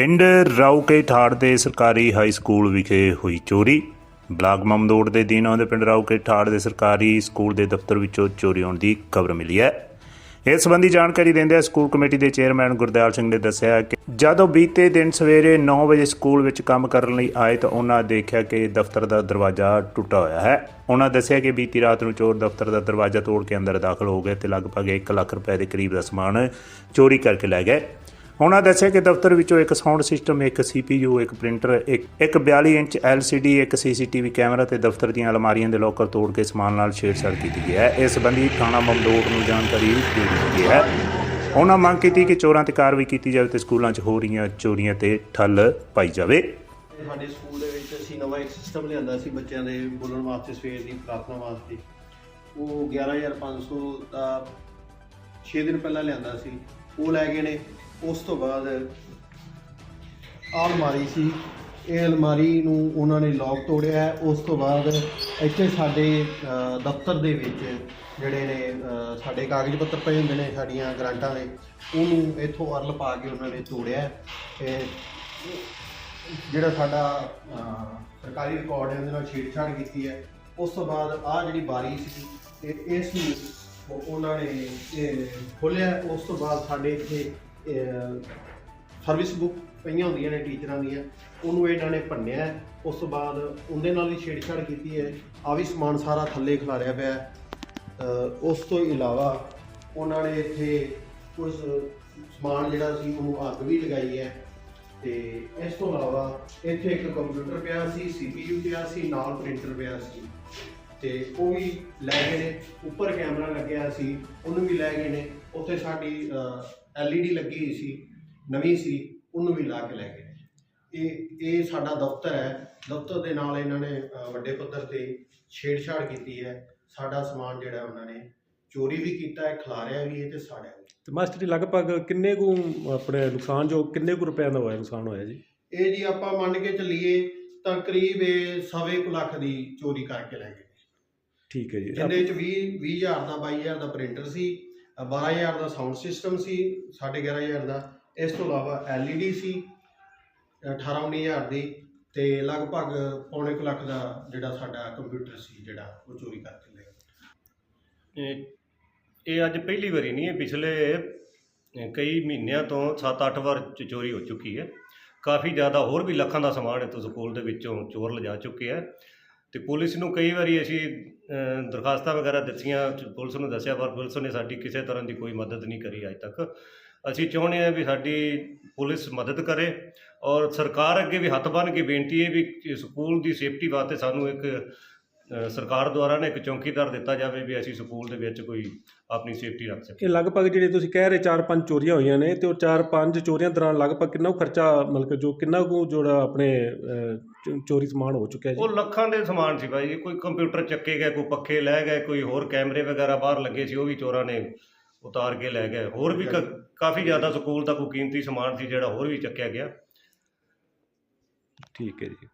ਪਿੰਡ ਰਾਊਕੇ ਠਾੜ ਦੇ ਸਰਕਾਰੀ ਹਾਈ ਸਕੂਲ ਵਿਖੇ ਹੋਈ ਚੋਰੀ। ਬਲਾਕ ਮਮਦੋੜ ਦੇ ਦਿਨ ਆਉਂਦੇ ਪਿੰਡ ਰਾਊਕੇ ਠਾੜ ਦੇ ਸਰਕਾਰੀ ਸਕੂਲ ਦੇ ਦਫ਼ਤਰ ਵਿੱਚੋਂ ਚੋਰੀ ਹੋਣ ਦੀ ਖਬਰ ਮਿਲੀ ਹੈ। ਇਸ ਸੰਬੰਧੀ ਜਾਣਕਾਰੀ ਦਿੰਦਿਆਂ ਸਕੂਲ ਕਮੇਟੀ ਦੇ ਚੇਅਰਮੈਨ ਗੁਰਦਿਆਲ ਸਿੰਘ ਨੇ ਦੱਸਿਆ ਕਿ ਜਦੋਂ ਬੀਤੇ ਦਿਨ ਸਵੇਰੇ 9 ਵਜੇ ਸਕੂਲ ਵਿੱਚ ਕੰਮ ਕਰਨ ਲਈ ਆਏ ਤਾਂ ਉਹਨਾਂ ਦੇਖਿਆ ਕਿ ਦਫ਼ਤਰ ਦਾ ਦਰਵਾਜ਼ਾ ਟੁੱਟਾ ਹੋਇਆ ਹੈ। ਉਹਨਾਂ ਦੱਸਿਆ ਕਿ ਬੀਤੀ ਰਾਤ ਨੂੰ ਚੋਰ ਦਫ਼ਤਰ ਦਾ ਦਰਵਾਜ਼ਾ ਤੋੜ ਕੇ ਅੰਦਰ ਦਾਖਲ ਹੋ ਗਏ ਤੇ ਲਗਭਗ 1 ਲੱਖ ਰੁਪਏ ਦੇ ਕਰੀਬ ਦਾ ਸਮਾਨ ਚੋਰੀ ਕਰਕੇ ਲੈ ਗਏ। ਉਹਨਾਂ ਦੱਸਿਆ ਕਿ ਦਫ਼ਤਰ ਵਿੱਚੋਂ ਇੱਕ ਸਾਊਂਡ ਸਿਸਟਮ, ਇੱਕ CPU ਇੱਕ ਪ੍ਰਿੰਟਰ, ਇੱਕ ਇੱਕ 42 ਇੰਚ LCD ਇੱਕ CCTV ਕੈਮਰਾ ਤੇ ਦਫ਼ਤਰ ਦੀਆਂ ਅਲਮਾਰੀਆਂ ਦੇ ਲੋਕਰ ਤੋੜ ਕੇ ਸਮਾਨ ਨਾਲ ਛੇੜਛਾੜ ਕੀਤੀ ਗਈ ਹੈ। ਇਸ ਸੰਬੰਧੀ ਥਾਣਾ ਮਮਦੋਟ ਨੂੰ ਜਾਣਕਾਰੀ ਦੇ ਦਿੱਤੀ ਹੈ। ਉਹਨਾਂ ਮੰਗ ਕੀਤੀ ਕਿ ਚੋਰਾਂ ਤੇ ਕਾਰਵਾਈ ਕੀਤੀ ਜਾਵੇ ਤੇ ਸਕੂਲਾਂ 'ਚ ਹੋ ਰਹੀਆਂ ਚੋਰੀਆਂ ਤੇ ਠੱਲ ਪਾਈ ਜਾਵੇ। ਸਾਡੇ ਸਕੂਲ ਦੇ ਵਿੱਚ ਅਸੀਂ ਨਵਾਂ ਇੱਕ ਸਿਸਟਮ ਲਿਆਂਦਾ ਸੀ ਬੱਚਿਆਂ ਦੇ ਬੋਲਣ ਵਾਸਤੇ, ਸਵੇਰ ਦੀ ਪ੍ਰਾਰਥਨਾ ਵਾਸਤੇ। ਉਹ 11500 ਦਾ 6 ਦਿਨ ਪਹਿਲਾਂ ਲਿਆਂਦਾ ਸੀ। ਉਹ ਲੈ ਗਏ ਨੇ ਉਸ ਤੋਂ ਬਾਅਦ ਆਹ ਅਲਮਾਰੀ ਸੀ ਇਹ ਅਲਮਾਰੀ ਨੂੰ ਉਹਨਾਂ ਨੇ ਲੌਕ ਤੋੜਿਆ ਹੈ। ਉਸ ਤੋਂ ਬਾਅਦ ਇੱਥੇ ਸਾਡੇ ਦਫ਼ਤਰ ਦੇ ਵਿੱਚ ਜਿਹੜੇ ਨੇ ਸਾਡੇ ਕਾਗਜ਼ ਪੱਤਰ ਪਏ ਹੁੰਦੇ ਨੇ ਸਾਡੀਆਂ ਗ੍ਰਾਂਟਾਂ ਦੇ, ਉਹਨੂੰ ਇੱਥੋਂ ਅਰਲ ਪਾ ਕੇ ਉਹਨਾਂ ਨੇ ਤੋੜਿਆ ਹੈ। ਤੇ ਜਿਹੜਾ ਸਾਡਾ ਸਰਕਾਰੀ ਰਿਕਾਰਡ ਹੈ, ਉਹਦੇ ਨਾਲ ਛੇੜਛਾੜ ਕੀਤੀ ਹੈ ਉਸ ਤੋਂ ਬਾਅਦ ਆ ਜਿਹੜੀ ਬਾਰੀ ਸੀ, ਤੇ ਇਸ ਨੂੰ ਉਹ- ਉਹਨਾਂ ਨੇ ਇਹ ਖੋਲਿਆ ਉਸ ਤੋਂ ਬਾਅਦ ਸਾਡੇ ਇੱਥੇ ਸਰਵਿਸ ਬੁੱਕ ਪਈਆਂ ਹੁੰਦੀਆਂ ਨੇ ਟੀਚਰਾਂ ਦੀਆਂ। ਉਹਨੂੰ ਇਹਨਾਂ ਨੇ ਭੰਨਿਆ। ਹੈ। ਉਸ ਤੋਂ ਬਾਅਦ ਉਹਦੇ ਨਾਲ ਵੀ ਛੇੜਛਾੜ ਕੀਤੀ ਹੈ। ਆ ਵੀ ਸਮਾਨ ਸਾਰਾ ਥੱਲੇ ਖਿਲਾਰਿਆ ਪਿਆ। ਹੈ। ਅਹ, ਉਸ ਤੋਂ ਇਲਾਵਾ ਉਹਨਾਂ ਨੇ ਇੱਥੇ ਕੁਝ ਸਮਾਨ ਜਿਹੜਾ ਸੀ ਉਹਨੂੰ ਅੱਗ ਵੀ ਲਗਾਈ ਹੈ। ਤੇ ਇਸ ਤੋਂ ਇਲਾਵਾ ਇੱਥੇ ਇੱਕ ਕੰਪਿਊਟਰ ਪਿਆ ਸੀ CPU ਪਿਆ ਸੀ ਨਾਲ ਪ੍ਰਿੰਟਰ ਪਿਆ ਸੀ। ਤੇ ਉਹ ਵੀ ਲੈ ਗਏ ਨੇ। ਉੱਪਰ ਕੈਮਰਾ ਲੱਗਿਆ ਸੀ ਉਹਨੂੰ ਵੀ ਲੈ ਗਏ ਨੇ। ਉੱਥੇ ਸਾਡੀ LED ਲੱਗੀ ਹੋਈ ਸੀ ਨਵੀਂ ਸੀ ਉਹਨੂੰ ਵੀ ਲਾ ਕੇ ਲੈ ਗਏ ਨੇ। ਇਹ ਇਹ ਸਾਡਾ ਦਫ਼ਤਰ ਹੈ। ਦਫ਼ਤਰ ਦੇ ਨਾਲ ਇਹਨਾਂ ਨੇ ਵੱਡੇ ਪੱਧਰ ਤੇ ਛੇੜਛਾੜ ਕੀਤੀ ਹੈ। ਸਾਡਾ ਸਮਾਨ ਜਿਹੜਾ ਉਹਨਾਂ ਨੇ ਚੋਰੀ ਵੀ ਕੀਤਾ ਹੈ ਖਿਲਾਰਿਆ ਵੀ ਹੈ ਤੇ ਸਾੜਿਆ ਵੀ ਤੇ ਮਾਸਟਰ ਜੀ ਲਗਭਗ ਕਿੰਨੇ ਕੁ ਆਪਣੇ ਨੁਕਸਾਨ ਜੋ ਕਿੰਨੇ ਕੁ ਰੁਪਏ ਦਾ ਹੋਇਆ ਨੁਕਸਾਨ ਹੋਇਆ ਜੀ? ਇਹ ਜੀ ਆਪਾਂ ਮੰਨ ਕੇ ਚੱਲੀਏ ਤਾਂ ਕਰੀਬ ਇਹ ਸਵੇ ਕੁ ਲੱਖ ਦੀ ਚੋਰੀ ਕਰਕੇ ਲੈ ਗਏ। ਠੀਕ ਹੈ ਜੀ। ਜਿਹਦੇ ਚ 20 20000 ਦਾ 22000 ਦਾ ਪ੍ਰਿੰਟਰ ਸੀ ਅ, 12000 ਦਾ ਸਾਊਂਡ ਸਿਸਟਮ ਸੀ 11500 ਦਾ। ਇਸ ਤੋਂ ਇਲਾਵਾ LED ਸੀ 18 19000 ਦੀ ਤੇ ਲਗਭਗ ਪੌਣੇ ਕੁ ਲੱਖ ਦਾ ਜਿਹੜਾ ਸਾਡਾ ਕੰਪਿਊਟਰ ਸੀ ਜਿਹੜਾ ਉਹ ਚੋਰੀ ਕਰਕੇ ਲੈ ਗਏ। ਇਹ ਇਹ ਅੱਜ ਪਹਿਲੀ ਵਾਰੀ ਨਹੀਂ ਹੈ ਪਿਛਲੇ ਕਈ ਮਹੀਨਿਆਂ ਤੋਂ 7-8 ਵਾਰ ਚ- ਚੋਰੀ ਹੋ ਚੁੱਕੀ ਹੈ। ਕਾਫੀ ਜ਼ਿਆਦਾ ਹੋਰ ਵੀ ਲੱਖਾਂ ਦਾ ਸਮਾਨ ਇੱਥੋਂ ਸਕੂਲ ਦੇ ਵਿੱਚੋਂ ਚੋਰ ਲਿਜਾ ਚੁੱਕੇ ਹੈ। ਤੇ ਪੁਲਿਸ ਨੂੰ ਕਈ ਵਾਰੀ ਅਸੀਂ ਅ, ਦਰਖਾਸਤਾਂ ਵਗੈਰਾ ਦਿੱਤੀਆਂ ਪੁਲਿਸ ਨੂੰ ਦੱਸਿਆ ਪਰ ਪੁਲਿਸ ਨੇ ਸਾਡੀ ਕਿਸੇ ਤਰ੍ਹਾਂ ਦੀ ਕੋਈ ਮਦਦ ਨਹੀਂ ਕਰੀ ਅੱਜ ਤੱਕ। ਅਸੀਂ ਚਾਹੁੰਦੇ ਹਾਂ ਵੀ ਸਾਡੀ ਪੁਲਿਸ ਮਦਦ ਕਰੇ ਔਰ ਸਰਕਾਰ ਅੱਗੇ ਵੀ ਹੱਥ ਬੰਨ੍ਹ ਕੇ ਬੇਨਤੀ ਹੈ ਵੀ ਸਕੂਲ ਦੀ ਸੇਫਟੀ ਵਾਸਤੇ ਸਾਨੂੰ ਇੱਕ ਸਰਕਾਰ ਦੁਆਰਾ ਨਾ ਇੱਕ ਚੌਕੀਦਾਰ ਦਿੱਤਾ ਜਾਵੇ ਵੀ ਅਸੀਂ ਸਕੂਲ ਦੇ ਵਿੱਚ ਕੋਈ ਆਪਣੀ ਸੇਫਟੀ ਰੱਖ ਸਕੀਏ। ਇਹ ਲਗਭਗ ਜਿਹੜੇ ਤੁਸੀਂ ਕਹਿ ਰਹੇ 4-5 ਚੋਰੀਆਂ ਹੋਈਆਂ ਨੇ ਤੇ ਉਹ 4-5 ਚੋਰੀਆਂ ਦੌਰਾਨ ਲਗਭਗ ਕਿੰਨਾ ਖਰਚਾ ਮਤਲਬ ਜੋ ਕਿੰਨਾ ਕੁ ਜਿਹੜਾ ਆਪਣੇ ਚੋਰੀ ਸਮਾਨ ਹੋ ਚੁੱਕਿਆ ਜੀ? ਉਹ ਲੱਖਾਂ ਦੇ ਸਮਾਨ ਸੀ ਭਾਈ ਕੋਈ ਕੰਪਿਊਟਰ ਚੱਕੇ ਗਏ ਕੋਈ ਪੱਖੇ ਲੈ ਗਏ ਕੋਈ ਹੋਰ ਕੈਮਰੇ ਵਗੈਰਾ ਬਾਹਰ ਲੱਗੇ ਸੀ ਉਹ ਵੀ ਚੋਰਾਂ ਨੇ ਉਤਾਰ ਕੇ ਲੈ ਗਏ। ਹੋਰ ਵੀ ਕਾਫੀ ਜ਼ਿਆਦਾ ਸਕੂਲ ਦਾ ਕੋਈ ਕੀਮਤੀ ਸਮਾਨ ਸੀ ਜਿਹੜਾ ਹੋਰ ਵੀ ਚੱਕਿਆ ਗਿਆ। ਠੀਕ ਹੈ ਜੀ।